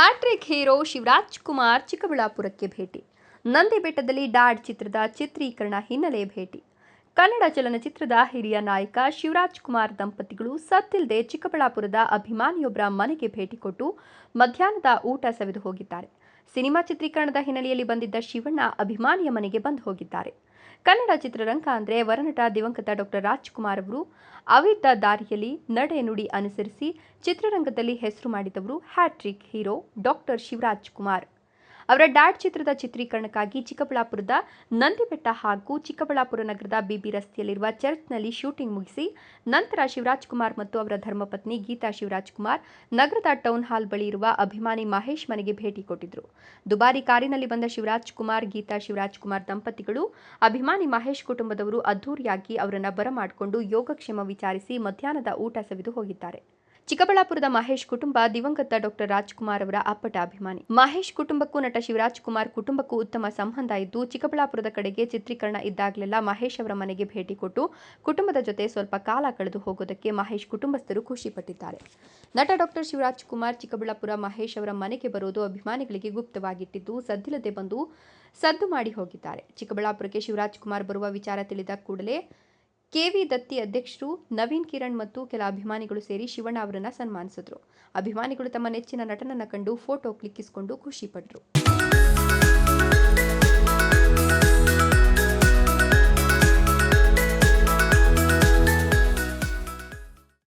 Hat trick hero Shivaraj Kumar ಚಿಕ್ಕಬಳ್ಳಾಪುರಕ್ಕೆ ಭೇಟಿ. ನಂದಿ ಬೆಟ್ಟದಲ್ಲಿ ಡಾಡ್ ಚಿತ್ರದ ಚಿತ್ರೀಕರಣ ಹಿನ್ನೆಲೆ ಭೇಟಿ. ಕನ್ನಡ ಚಲನಚಿತ್ರದ ಹಿರಿಯ ನಾಯಕ ಶಿವರಾಜ್ ಕುಮಾರ್ ದಂಪತಿಗಳು ಸತ್ತಿಲ್ಲದೆ ಚಿಕ್ಕಬಳ್ಳಾಪುರದ ಅಭಿಮಾನಿಯೊಬ್ಬರ ಮನೆಗೆ ಭೇಟಿ ಕೊಟ್ಟು ಮಧ್ಯಾಹ್ನದ ಊಟ ಸವಿದು ಹೋಗಿದ್ದಾರೆ. ಸಿನಿಮಾ ಚಿತ್ರೀಕರಣದ ಹಿನ್ನೆಲೆಯಲ್ಲಿ ಬಂದಿದ್ದ ಶಿವಣ್ಣ ಅಭಿಮಾನಿಯ ಮನೆಗೆ ಬಂದು ಹೋಗಿದ್ದಾರೆ. ಕನ್ನಡ ಚಿತ್ರರಂಗ ಅಂದರೆ ವರನಟ ದಿವಂಗತ ಡಾಕ್ಟರ್ ರಾಜ್ಕುಮಾರ್ ಅವರು. ಅವಿದ್ದ ದಾರಿಯಲ್ಲಿ ನಡೆ ನುಡಿ ಅನುಸರಿಸಿ ಚಿತ್ರರಂಗದಲ್ಲಿ ಹೆಸರು ಮಾಡಿದವರು hat trick hero doctor Shivaraj Kumar ಅವರ ಡ್ಯಾಡ್ ಚಿತ್ರದ ಚಿತ್ರೀಕರಣಕ್ಕಾಗಿ ಚಿಕ್ಕಬಳ್ಳಾಪುರದ ನಂದಿಬೆಟ್ಟ ಹಾಗೂ ಚಿಕ್ಕಬಳ್ಳಾಪುರ ನಗರದ ಬಿಬಿ ರಸ್ತೆಯಲ್ಲಿರುವ ಚರ್ಚ್ನಲ್ಲಿ ಶೂಟಿಂಗ್ ಮುಗಿಸಿ ನಂತರ ಶಿವರಾಜ್ ಕುಮಾರ್ ಮತ್ತು ಅವರ ಧರ್ಮಪತ್ನಿ ಗೀತಾ ಶಿವರಾಜ್ ಕುಮಾರ್ ನಗರದ ಟೌನ್ ಹಾಲ್ ಬಳಿ ಇರುವ ಅಭಿಮಾನಿ ಮಹೇಶ್ ಮನೆಗೆ ಭೇಟಿ ಕೊಟ್ಟಿದ್ರು. ದುಬಾರಿ ಕಾರಿನಲ್ಲಿ ಬಂದ ಶಿವರಾಜ್ ಕುಮಾರ್ ಗೀತಾ ಶಿವರಾಜ್ ಕುಮಾರ್ ದಂಪತಿಗಳು ಅಭಿಮಾನಿ ಮಹೇಶ್ ಕುಟುಂಬದವರು ಅದ್ದೂರಿಯಾಗಿ ಅವರನ್ನು ಬರಮಾಡಿಕೊಂಡು ಯೋಗಕ್ಷೇಮ ವಿಚಾರಿಸಿ ಮಧ್ಯಾಹ್ನದ ಊಟ ಸವಿದು ಹೋಗಿದ್ದಾರೆ. ಚಿಕ್ಕಬಳ್ಳಾಪುರದ ಮಹೇಶ್ ಕುಟುಂಬ, ದಿವಂಗತ ಡಾಕ್ಟರ್ ರಾಜ್ಕುಮಾರ್ ಅವರ ಅಪ್ಪಟ ಅಭಿಮಾನಿ. ಮಹೇಶ್ ಕುಟುಂಬಕ್ಕೂ ನಟ ಶಿವರಾಜ್ ಕುಮಾರ್ ಕುಟುಂಬಕ್ಕೂ ಉತ್ತಮ ಸಂಬಂಧ ಇದ್ದು, ಚಿಕ್ಕಬಳ್ಳಾಪುರದ ಕಡೆಗೆ ಚಿತ್ರೀಕರಣ ಇದ್ದಾಗಲೆಲ್ಲ ಮಹೇಶ್ ಅವರ ಮನೆಗೆ ಭೇಟಿ ಕೊಟ್ಟು, ಕುಟುಂಬದ ಜೊತೆ ಸ್ವಲ್ಪ ಕಾಲ ಕಳೆದು ಹೋಗೋದಕ್ಕೆ ಮಹೇಶ್ ಕುಟುಂಬಸ್ಥರು ಖುಷಿಪಟ್ಟಿದ್ದಾರೆ. ನಟ ಡಾಕ್ಟರ್ ಶಿವರಾಜ್ ಕುಮಾರ್ ಚಿಕ್ಕಬಳ್ಳಾಪುರ ಮಹೇಶ್ ಅವರ ಮನೆಗೆ ಬರೋದು ಅಭಿಮಾನಿಗಳಿಗೆ ಗುಪ್ತವಾಗಿಟ್ಟಿದ್ದು, ಸದ್ದಿಲ್ಲದೆ ಬಂದು ಸದ್ದು ಮಾಡಿ ಹೋಗಿದ್ದಾರೆ. ಚಿಕ್ಕಬಳ್ಳಾಪುರಕ್ಕೆ ಶಿವರಾಜ್ ಕುಮಾರ್ ಬರುವ ವಿಚಾರ ತಿಳಿದ ಕೂಡಲೇ ಕೆವಿ ದತ್ತಿ ಅಧ್ಯಕ್ಷರು ನವೀನ್ ಕಿರಣ್ ಮತ್ತು ಕೆಲ ಅಭಿಮಾನಿಗಳು ಸೇರಿ ಶಿವಣ್ಣ ಅವರನ್ನು ಸನ್ಮಾನಿಸಿದ್ರು. ಅಭಿಮಾನಿಗಳು ತಮ್ಮ ನೆಚ್ಚಿನ ನಟನನ್ನ ಕಂಡು ಫೋಟೋ ಕ್ಲಿಕ್ಕಿಸಿಕೊಂಡು ಖುಷಿಪಟ್ಟರು